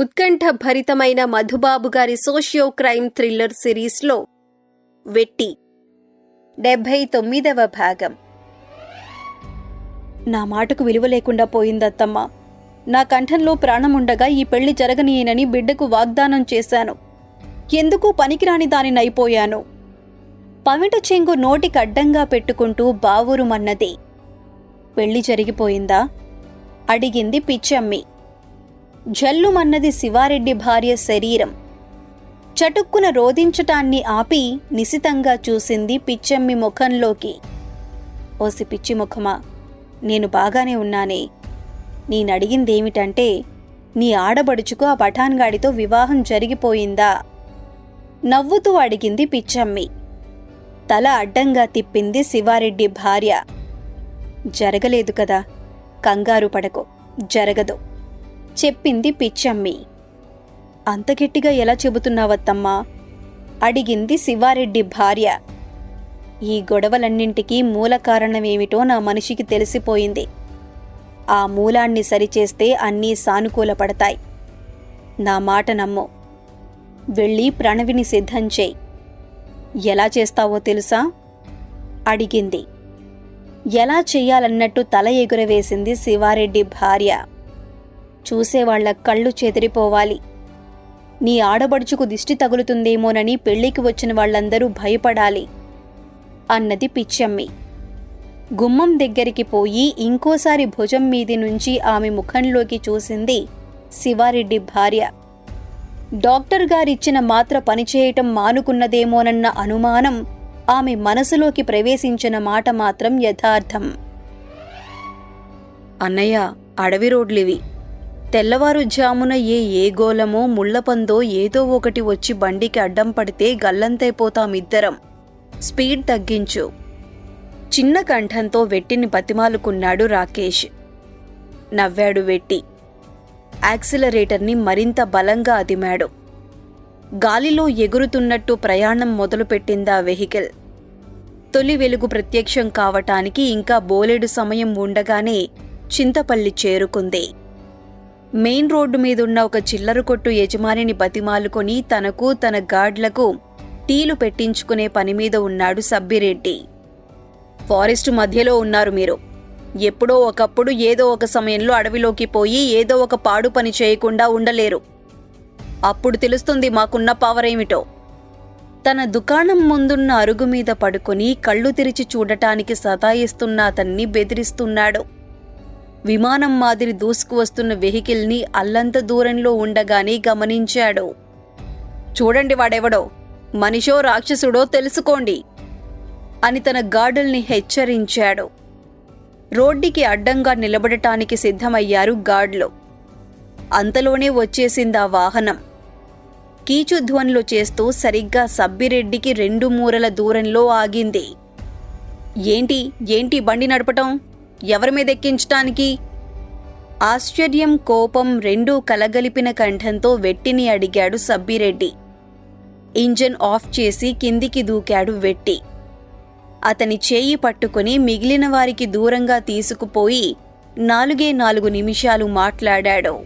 ఉత్కంఠ భరితమైన మధుబాబు గారి socio crime thriller సిరీస్లో వెట్టి. డెబ్భై తొమ్మిదవ భాగం. నా మాటకు విలువ లేకుండా పోయిందత్తమ్మ. నా కంఠంలో ప్రాణముండగా ఈ పెళ్ళి జరగనీయనని బిడ్డకు వాగ్దానం చేశాను. ఎందుకు పనికిరాని దానినైపోయాను? పవిట చెంగు నోటికి అడ్డంగా పెట్టుకుంటూ బావురుమన్నది పెళ్ళి జరిగిపోయిందా? అడిగింది పిచ్చమ్మి. జల్లుమన్నది శివారెడ్డి భార్య శరీరం. చటుక్కున రోధించటాన్ని ఆపి నిశితంగా చూసింది పిచ్చమ్మి ముఖంలోకి. ఓసి పిచ్చి ముఖమా? నేను బాగానే ఉన్నానే. నేనడిగిందేమిటంటే నీ ఆడబడుచుకు ఆ పఠాన్గాడితో వివాహం జరిగిపోయిందా? నవ్వుతూ అడిగింది పిచ్చమ్మి. తల అడ్డంగా తిప్పింది శివారెడ్డి భార్య. జరగలేదు కదా. కంగారు పడకు. జరగదు. చెప్పింది పిచ్చమ్మి. అంత గట్టిగా ఎలా చెబుతున్నావత్తమ్మా? అడిగింది శివారెడ్డి భార్య. ఈ గొడవలన్నింటికీ మూల కారణమేమిటో నా మనిషికి తెలిసిపోయింది. ఆ మూలాన్ని సరిచేస్తే అన్నీ సానుకూలపడతాయి నా మాట నమ్ము. వెళ్ళి ప్రణవిని సిద్ధం చేయి. ఎలా చేస్తావో తెలుసా? అడిగింది. ఎలా చెయ్యాలన్నట్టు తల ఎగురవేసింది శివారెడ్డి భార్య. చూసేవాళ్ళ కళ్ళు చెదిరిపోవాలి. నీ ఆడబడుచుకు దిష్టి తగులుతుందేమోనని పెళ్ళికి వచ్చిన వాళ్ళందరూ భయపడాలి అన్నది పిచ్చమ్మి. గుమ్మం దగ్గరికి పోయి ఇంకోసారి భుజం మీది నుంచి ఆమె ముఖంలోకి చూసింది శివారెడ్డి భార్య. డాక్టర్ గారిచ్చిన మాత్ర పనిచేయటం మానుకున్నదేమోనన్న అనుమానం ఆమె మనసులోకి ప్రవేశించిన మాట మాత్రం యథార్థం. అన్నయ్య అడవి రోడ్లివి. తెల్లవారుజామున ఏ ఏ గోలమో ముళ్ళపందో ఏదో ఒకటి వచ్చి బండికి అడ్డం పడితే గల్లంతైపోతామిద్దరం. స్పీడ్ తగ్గించు. చిన్న కంఠంతో వెట్టిని బతిమాలుకున్నాడు రాకేష్. నవ్వాడు వెట్టి. యాక్సిలరేటర్ని మరింత బలంగా అదిమాడు. గాలిలో ఎగురుతున్నట్టు ప్రయాణం మొదలుపెట్టిందా వెహికల్. తొలి వెలుగు ప్రత్యక్షం కావటానికి ఇంకా బోలెడు సమయం ఉండగానే చింతపల్లి చేరుకుంది. మెయిన్ రోడ్డు మీదున్న ఒక చిల్లర కొట్టు యజమానిని బతిమాలుకొని తనకు తన గార్డ్లకు టీలు పెట్టించుకునే పని మీద ఉన్నాడు సబ్బిరెడ్డి. ఫారెస్ట్ మధ్యలో ఉన్నారు మీరు. ఎప్పుడో ఒకప్పుడు ఏదో ఒక సమయంలో అడవిలోకి పోయి ఏదో ఒక పాడు పని చేయకుండా ఉండలేరు. అప్పుడు తెలుస్తుంది మాకున్న పవర్ ఏమిటో తన దుకాణం ముందున్న అరుగు మీద పడుకొని కళ్ళు తెరిచి చూడటానికి సతాయిస్తున్న అతన్ని బెదిరిస్తున్నాడు. విమానం మాదిరి దూసుకువస్తున్న వెహికల్ని అల్లంత దూరంలో ఉండగానే గమనించాడు. చూడండి వాడెవడో మనిషో రాక్షసుడో తెలుసుకోండి అని తన గార్డుల్ని హెచ్చరించాడు. రోడ్డుకి అడ్డంగా నిలబడటానికి సిద్ధమయ్యారు గార్డులు. అంతలోనే వచ్చేసిందా వాహనం. కీచుధ్వనులు చేస్తూ సరిగ్గా సబ్బిరెడ్డికి రెండు మూరల దూరంలో ఆగింది. ఏంటి ఏంటి బండి నడపటం? ఎవరి మీద ఎక్కించటానికి? ఆశ్చర్యం కోపం రెండూ కలగలిపిన కంఠంతో వెట్టిని అడిగాడు సబ్బిరెడ్డి. ఇంజన్ ఆఫ్ చేసి కిందికి దూకాడు వెట్టి. అతని చేయి పట్టుకుని మిగిలిన వారికి దూరంగా తీసుకుపోయి నాలుగే నాలుగు నిమిషాలు మాట్లాడాడు.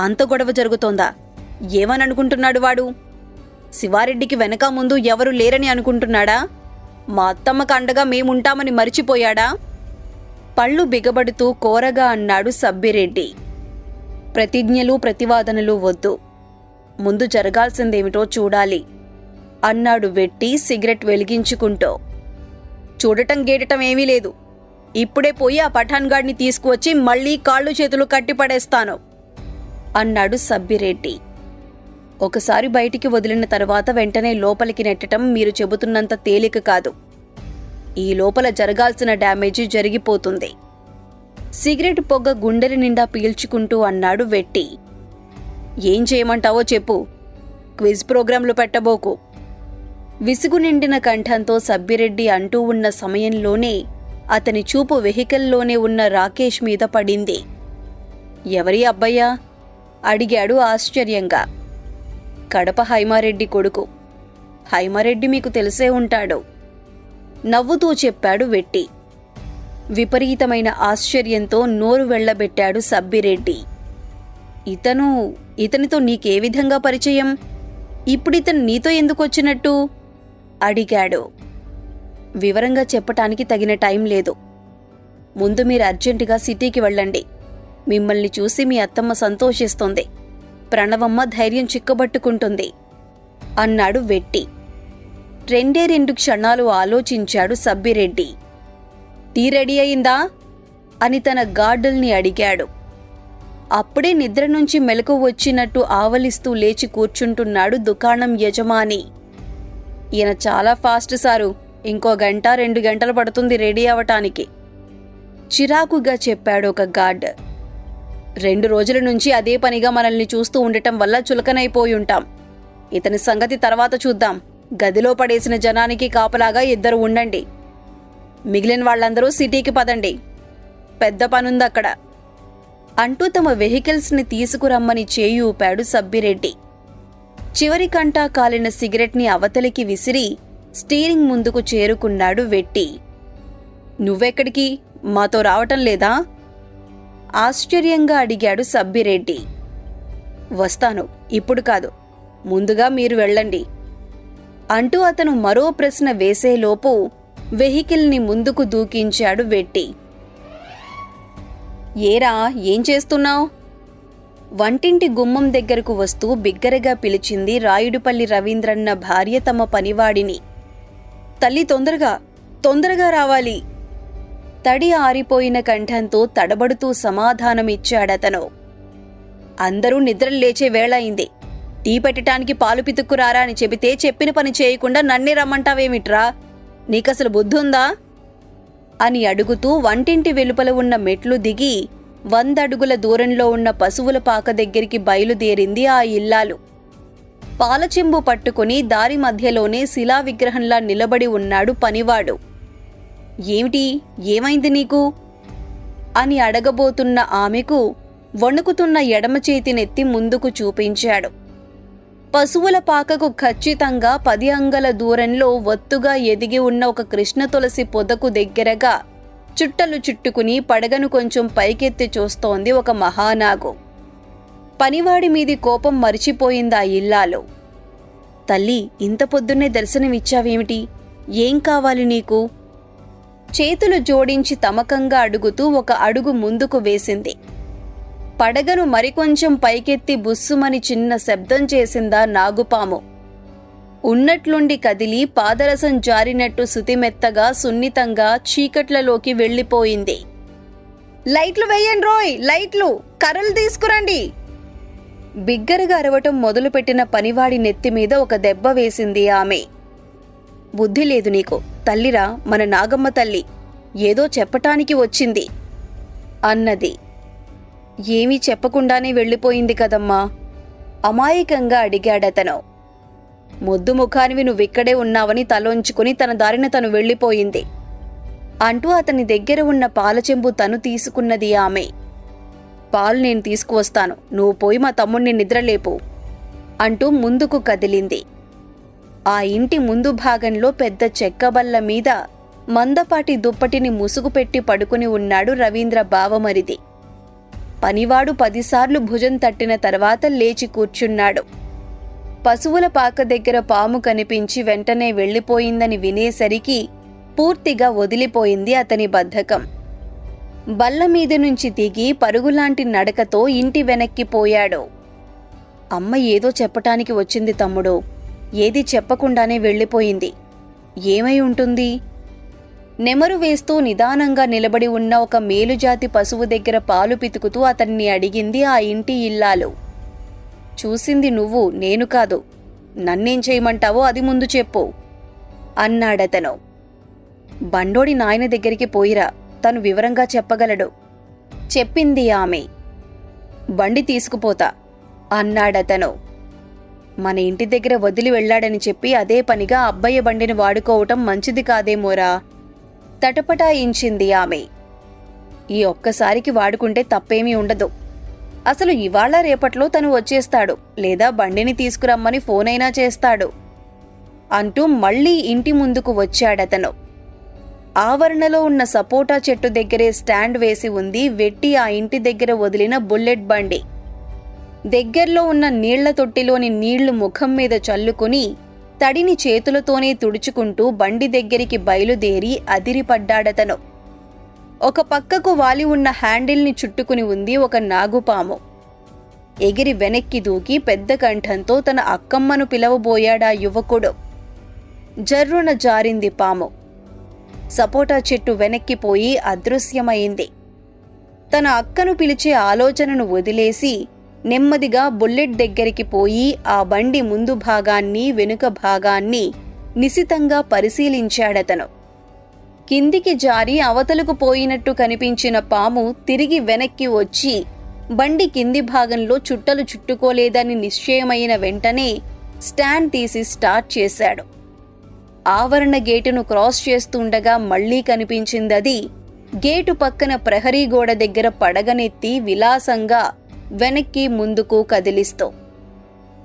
అంత గొడవ జరుగుతోందా? ఏమననుకుంటున్నాడు వాడు? శివారెడ్డికి వెనక ముందు ఎవరు లేరని అనుకుంటున్నాడా? మా అత్తమ్మకు అండగా మేముంటామని మరిచిపోయాడా? పళ్ళు బిగబడుతూ కోరగా అన్నాడు సబ్బిరెడ్డి. ప్రతిజ్ఞలు ప్రతివాదనలు వద్దు. ముందు జరగాల్సిందేమిటో చూడాలి అన్నాడు వెట్టి సిగరెట్ వెలిగించుకుంటూ. చూడటం గేడటం ఏమీ లేదు. ఇప్పుడే పోయి ఆ పఠాన్గాడిని తీసుకువచ్చి మళ్ళీ కాళ్ళు చేతులు కట్టిపడేస్తాను అన్నాడు సబ్బిరెడ్డి. ఒకసారి బయటికి వదిలిన తర్వాత వెంటనే లోపలికి నెట్టడం మీరు చెబుతున్నంత తేలిక కాదు. ఈ లోపల జరగాల్సిన డ్యామేజీ జరిగిపోతుంది. సిగరెట్ పొగ గుండెల నిండా పీల్చుకుంటూ అన్నాడు వెట్టి. ఏం చేయమంటావో చెప్పు. క్విజ్ ప్రోగ్రాంలు పెట్టబోకు. విసుగు నిండిన కంఠంతో సబ్బిరెడ్డి అంటూ ఉన్న సమయంలోనే అతని చూపు వెహికల్లోనే ఉన్న రాకేష్ మీద పడింది. ఎవరి అబ్బయ్యా? అడిగాడు ఆశ్చర్యంగా. కడప హైమారెడ్డి కొడుకు. హైమారెడ్డి మీకు తెలిసే ఉంటాడు. నవ్వుతూ చెప్పాడు వెట్టి. విపరీతమైన ఆశ్చర్యంతో నోరు వెళ్ళబెట్టాడు సబ్బిరెడ్డి. ఇతను ఇతనితో నీకే విధంగా పరిచయం? ఇప్పుడితను నీతో ఎందుకు వచ్చినట్టు అడిగాడు. వివరంగా చెప్పటానికి తగిన టైం లేదు. ముందు మీరు అర్జెంటుగా సిటీకి వెళ్ళండి. మిమ్మల్ని చూసి మీ అత్తమ్మ సంతోషిస్తుంది. ప్రణవమ్మ ధైర్యం చిక్కబట్టుకుంటుంది. అన్నాడు వెట్టి. రెండే రెండు క్షణాలు ఆలోచించాడు సబ్బిరెడ్డి. టీ రెడీ అయిందా? అని తన గార్డుల్ని అడిగాడు. అప్పుడే నిద్ర నుంచి మెలకు వచ్చినట్టు ఆవలిస్తూ లేచి కూర్చుంటున్నాడు దుకాణం యజమాని. ఈయన చాలా ఫాస్ట్ సారు. ఇంకో గంట రెండు గంటలు పడుతుంది రెడీ అవటానికి. చిరాకుగా చెప్పాడు ఒక గార్డ్ రెండు రోజుల నుంచి అదే పనిగా మనల్ని చూస్తూ ఉండటం వల్ల చులకనైపోయి ఉంటాం. ఇతని సంగతి తర్వాత చూద్దాం. గదిలో పడేసిన జనానికి కాపలాగా ఇద్దరు ఉండండి. మిగిలిన వాళ్ళందరూ సిటీకి పదండి. పెద్ద పనుందక్కడ. అంటూ తమ వెహికల్స్ని తీసుకురమ్మని చేయి ఊపాడు సబ్బిరెడ్డి. చివరి కంటా కాలిన సిగరెట్ని అవతలికి విసిరి స్టీరింగ్ ముందుకు చేరుకున్నాడు వెట్టి. నువ్వెక్కడికి? మాతో రావటం లేదా ఆశ్చర్యంగా అడిగాడు సబ్బిరెడ్డి. వస్తాను. ఇప్పుడు కాదు. ముందుగా మీరు వెళ్ళండి. అంటూ అతను మరో ప్రశ్న వేసేలోపు వెహికల్ని ముందుకు దూకించాడు వెట్టి. ఏరా ఏం చేస్తున్నావు? వంటింటి గుమ్మం దగ్గరకు వస్తూ బిగ్గరగా పిలిచింది రాయుడుపల్లి రవీంద్రన్న భార్య తమ పనివాడిని. తల్లి తొందరగా తొందరగా రావాలి. తడి ఆరిపోయిన కంఠంతో తడబడుతూ సమాధానమిచ్చాడతను. అందరూ నిద్రలు లేచే వేళ అయింది. టీ పెట్టడానికి పాలు పితుక్కురారా అని చెబితే చెప్పిన పని చేయకుండా నన్నే రమ్మంటావేమిట్రా? నీకసలు బుద్ధుందా? అని అడుగుతూ వంటింటి వెలుపల ఉన్న మెట్లు దిగి వందడుగుల దూరంలో ఉన్న పశువుల పాక దగ్గరికి బయలుదేరింది ఆ ఇల్లాలు. పాలచెంబు పట్టుకుని దారి మధ్యలోనే శిలా విగ్రహంలా నిలబడి ఉన్నాడు పనివాడు. ఏమిటి? ఏమైంది నీకు? అని అడగబోతున్న ఆమెకు వణుకుతున్న ఎడమ చేతినెత్తి ముందుకు చూపించాడు. పశువుల పాకకు ఖచ్చితంగా పది అంగల దూరంలో ఒత్తుగా ఎదిగి ఉన్న ఒక కృష్ణ తులసి పొదకు దగ్గరగా చుట్టలు చుట్టుకుని పడగను కొంచెం పైకెత్తి చూస్తోంది ఒక మహానాగు. పనివాడి మీది కోపం మరిచిపోయింది ఆ ఇల్లాలో? తల్లి ఇంత పొద్దున్నే దర్శనమిచ్చావేమిటి? ఏం కావాలి నీకు? చేతులు జోడించి తమకంగా అడుగుతూ ఒక అడుగు ముందుకు వేసింది. పడగను మరికొంచెం పైకెత్తి బుస్సుమని చిన్న శబ్దం చేసిందా నాగుపాము. ఉన్నట్లుండి కదిలి పాదరసం జారినట్టు సుతిమెత్తగా సున్నితంగా చీకట్లలోకి వెళ్ళిపోయింది. లైట్లు వేయండి రోయ్ లైట్లు కర్రలు తీసుకురండి. బిగ్గరగా అరవటం మొదలుపెట్టిన పనివాడి నెత్తి మీద ఒక దెబ్బ వేసింది ఆమె. బుద్ధి లేదు నీకు. తల్లిరా మన నాగమ్మ తల్లి. ఏదో చెప్పటానికి వచ్చింది. అన్నది. ఏమీ చెప్పకుండానే వెళ్ళిపోయింది కదమ్మా? అమాయకంగా అడిగాడతను. ముద్దు ముఖానివి నువ్విక్కడే ఉన్నావని తలొంచుకుని తన దారిన తను వెళ్ళిపోయింది. అంటూ అతని దగ్గర ఉన్న పాలచెంబు తను తీసుకున్నది ఆమె. పాలు నేను తీసుకువస్తాను. నువ్వు పోయి మా తమ్ముణ్ణి నిద్రలేపు అంటూ ముందుకు కదిలింది. ఆ ఇంటి ముందు భాగంలో పెద్ద చెక్క బల్ల మీద మందపాటి దుప్పటిని ముసుగుపెట్టి పడుకుని ఉన్నాడు రవీంద్ర బావమరిది. పనివాడు పదిసార్లు భుజం తట్టిన తర్వాత లేచి కూర్చున్నాడు. పశువుల పాక దగ్గర పాము కనిపించి వెంటనే వెళ్ళిపోయిందని వినేసరికి పూర్తిగా వదిలిపోయింది అతని బద్ధకం. బల్ల మీద నుంచి దిగి పరుగులాంటి నడకతో ఇంటి వెనక్కి పోయాడు. అమ్మ ఏదో చెప్పటానికి వచ్చింది తమ్ముడు. ఏది చెప్పకుండానే వెళ్ళిపోయింది. ఏమై ఉంటుంది? నెమరు వేస్తూ నిదానంగా నిలబడి ఉన్న ఒక మేలుజాతి పశువు దగ్గర పాలు పితుకుతూ అతన్ని అడిగింది ఆ ఇంటి ఇల్లాలు. చూసింది నువ్వు నేను కాదు. నన్నేం చేయమంటావో అది ముందు చెప్పు అన్నాడతను బండోడి నాయన దగ్గరికి పోయిరా తను వివరంగా చెప్పగలడు. చెప్పింది ఆమె. బండి తీసుకుపోతా అన్నాడతను మన ఇంటి దగ్గర వదిలి వెళ్ళాడని చెప్పి అదే పనిగా అబ్బయ్య బండిని వాడుకోవటం మంచిది కాదేమోరా? తటపటాయించింది ఆమె. ఈ ఒక్కసారికి వాడుకుంటే తప్పేమీ ఉండదు. అసలు ఇవాళ రేపట్లో తను వచ్చేస్తాడు లేదా బండిని తీసుకురమ్మని ఫోనైనా చేస్తాడు అంటూ మళ్ళీ ఇంటి ముందుకు వచ్చాడతను. ఆవరణలో ఉన్న సపోటా చెట్టు దగ్గరే స్టాండ్ వేసి ఉంది వెట్టి ఆ ఇంటి దగ్గర వదిలిన బుల్లెట్ బండి. దగ్గర్లో ఉన్న నీళ్ళ తొట్టిలోని నీళ్ళు ముఖం మీద చల్లుకుని తడిని చేతులతోనే తుడుచుకుంటూ బండి దగ్గరికి బయలుదేరి అదిరిపడ్డాడతను. ఒక పక్కకు వాలి ఉన్న హ్యాండిల్ని చుట్టుకుని ఉంది ఒక నాగుపాము. ఎగిరి వెనక్కి దూకి పెద్ద కంఠంతో తన అక్కమ్మను పిలవబోయాడా యువకుడు. జర్రున జారింది పాము. సపోటా చెట్టు వెనక్కిపోయి అదృశ్యమైంది. తన అక్కను పిలిచే ఆలోచనను వదిలేసి నెమ్మదిగా బుల్లెట్ దగ్గరికి పోయి ఆ బండి ముందు భాగాన్ని వెనుక భాగాన్ని నిశితంగా పరిశీలించాడతను. కిందికి జారి అవతలకు పోయినట్టు కనిపించిన పాము తిరిగి వెనక్కి వచ్చి బండి కింది భాగంలో చుట్టలు చుట్టుకోలేదని నిశ్చయమైన వెంటనే స్టాండ్ తీసి స్టార్ట్ చేశాడు. ఆవరణ గేటును క్రాస్ చేస్తుండగా మళ్ళీ కనిపించిందది. గేటు పక్కన ప్రహరీ గోడ దగ్గర పడగనెత్తి విలాసంగా వెనక్కి ముందుకు కదిలిస్తూ.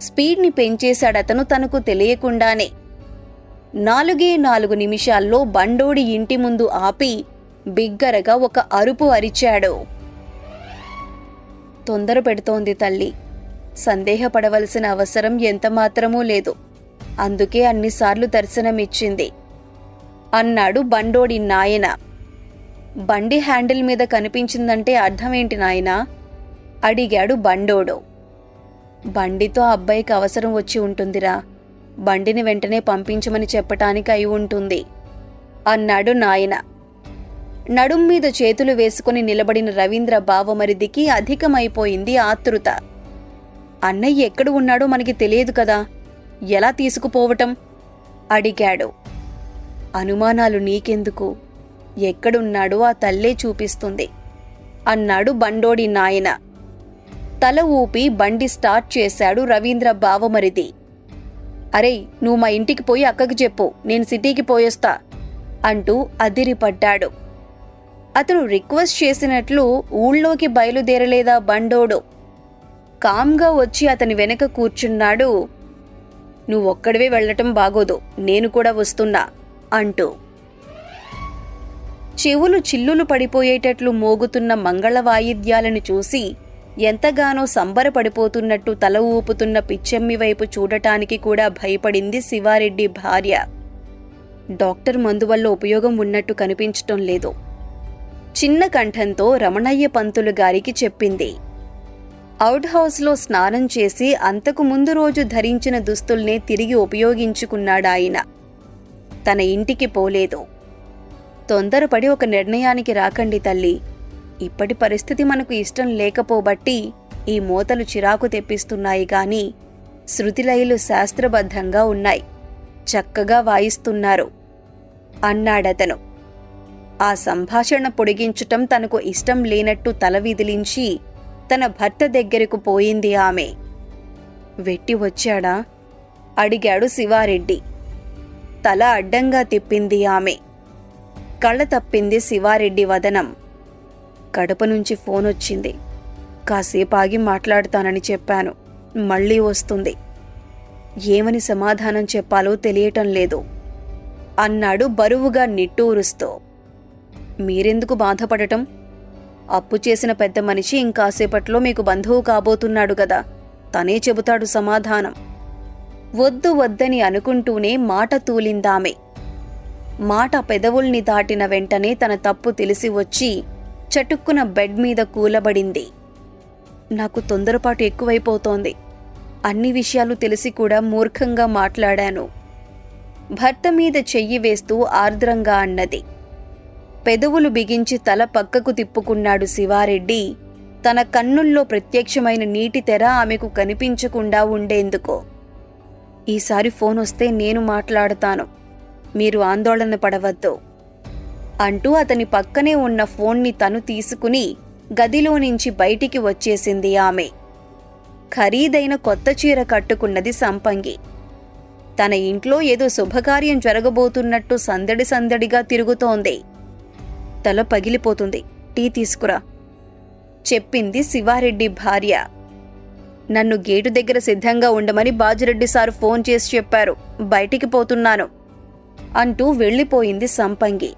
స్పీడ్ని పెంచేశాడతను తనకు తెలియకుండానే. నాలుగే నాలుగు నిమిషాల్లో బండోడి ఇంటి ముందు ఆపి బిగ్గరగా ఒక అరుపు అరిచాడు. తొందర పెడుతోంది తల్లి. సందేహపడవలసిన అవసరం ఎంతమాత్రమూ లేదు. అందుకే అన్నిసార్లు దర్శనమిచ్చింది. అన్నాడు బండోడి నాయన. బండి హ్యాండిల్ మీద కనిపించిందంటే అర్థమేంటి నాయనా? అడిగాడు బండోడు. బండితో అబ్బాయికి అవసరం వచ్చి ఉంటుందిరా. బండిని వెంటనే పంపించమని చెప్పటానికి అయి ఉంటుంది. అన్నాడు నాయన. నడుం మీద చేతులు వేసుకుని నిలబడిన రవీంద్ర బావమరిదికి అధికమైపోయింది ఆతృత. అన్నయ్య ఎక్కడ ఉన్నాడో మనకి తెలియదు కదా. ఎలా తీసుకుపోవటం? అడిగాడు. అనుమానాలు నీకెందుకు? ఎక్కడున్నాడో ఆ తల్లే చూపిస్తుంది. అన్నాడు బండోడి నాయన. తల ఊపి బండి స్టార్ట్ చేశాడు రవీంద్ర బావమరిది. అరే నువ్వు మా ఇంటికి పోయి అక్కకి చెప్పు నేను సిటీకి పోయేస్తా అంటూ అదిరిపడ్డాడు. అతను రిక్వెస్ట్ చేసినట్లు ఊళ్ళోకి బయలుదేరలేదా బండోడు. కామ్గా వచ్చి అతని వెనక కూర్చున్నాడు. నువ్వొక్కడివే వెళ్ళటం బాగోదు నేను కూడా వస్తున్నా అంటూ. చెవులు చిల్లులు పడిపోయేటట్లు మోగుతున్న మంగళ వాయిద్యాలను చూసి ఎంతగానో సంబరపడిపోతున్నట్టు తల ఊపుతున్న పిచ్చెమ్మి వైపు చూడటానికి కూడా భయపడింది శివారెడ్డి భార్య. డాక్టర్ మందు వల్ల ఉపయోగం ఉన్నట్టు కనిపించటం లేదు. చిన్న కంఠంతో రమణయ్య పంతులు గారికి చెప్పింది. అవుట్ హౌస్లో స్నానం చేసి అంతకు ముందు రోజు ధరించిన దుస్తుల్నే తిరిగి ఉపయోగించుకున్నాడాయన తన ఇంటికి పోలేదు. తొందరపడి ఒక నిర్ణయానికి రాకండి తల్లి. ఇప్పటి పరిస్థితి మనకు ఇష్టం లేకపోబట్టి ఈ మోతలు చిరాకు తెప్పిస్తున్నాయి గాని శృతిలయలు శాస్త్రబద్ధంగా ఉన్నాయి. చక్కగా వాయిస్తున్నారు. అన్నాడతను. ఆ సంభాషణ పొడిగించటం తనకు ఇష్టం లేనట్టు తల విదిలించి తన భర్త దగ్గరకు పోయింది ఆమె. వెట్టి వచ్చాడా? అడిగాడు శివారెడ్డి. తల అడ్డంగా తిప్పింది ఆమె. కళ్ళ తప్పింది శివారెడ్డి వదనం. కడప నుంచి ఫోన్ వచ్చింది. కాసేపు ఆగి మాట్లాడతానని చెప్పాను. మళ్ళీ వస్తుంది. ఏమని సమాధానం చెప్పాలో తెలియటం లేదు. అన్నాడు బరువుగా నిట్టూరుస్తూ. మీరెందుకు బాధపడటం? అప్పు చేసిన పెద్ద మనిషి ఇంకాసేపట్లో మీకు బంధువు కాబోతున్నాడు కదా. తనే చెబుతాడు సమాధానం. వద్దు వద్దని అనుకుంటూనే మాట తూలిందామె. మాట పెదవుల్ని దాటిన వెంటనే తన తప్పు తెలిసి వచ్చి చటుక్కున బెడ్ మీద కూలబడింది. నాకు తొందరపాటు ఎక్కువైపోతోంది. అన్ని విషయాలు తెలిసి కూడా మూర్ఖంగా మాట్లాడాను. భర్త మీద చెయ్యి వేస్తూ ఆర్ద్రంగా అన్నది. పెదవులు బిగించి తల పక్కకు తిప్పుకున్నాడు శివారెడ్డి. తన కన్నుల్లో ప్రత్యక్షమైన నీటి తెర ఆమెకు కనిపించకుండా ఉండేందుకు. ఈసారి ఫోన్ వస్తే నేను మాట్లాడతాను. మీరు ఆందోళన పడవద్దు. అంటూ అతని పక్కనే ఉన్న ఫోన్ని తను తీసుకుని గదిలో నుంచి బయటికి వచ్చేసింది ఆమె. ఖరీదైన కొత్త చీర కట్టుకున్నది సంపంగి. తన ఇంట్లో ఏదో శుభకార్యం జరగబోతున్నట్టు సందడి సందడిగా తిరుగుతోంది. తల పగిలిపోతుంది. టీ తీసుకురా. చెప్పింది శివారెడ్డి భార్య. నన్ను గేటు దగ్గర సిద్ధంగా ఉండమని బాజిరెడ్డి సారు ఫోన్ చేసి చెప్పారు. బయటికి పోతున్నాను. అంటూ వెళ్ళిపోయింది సంపంగి.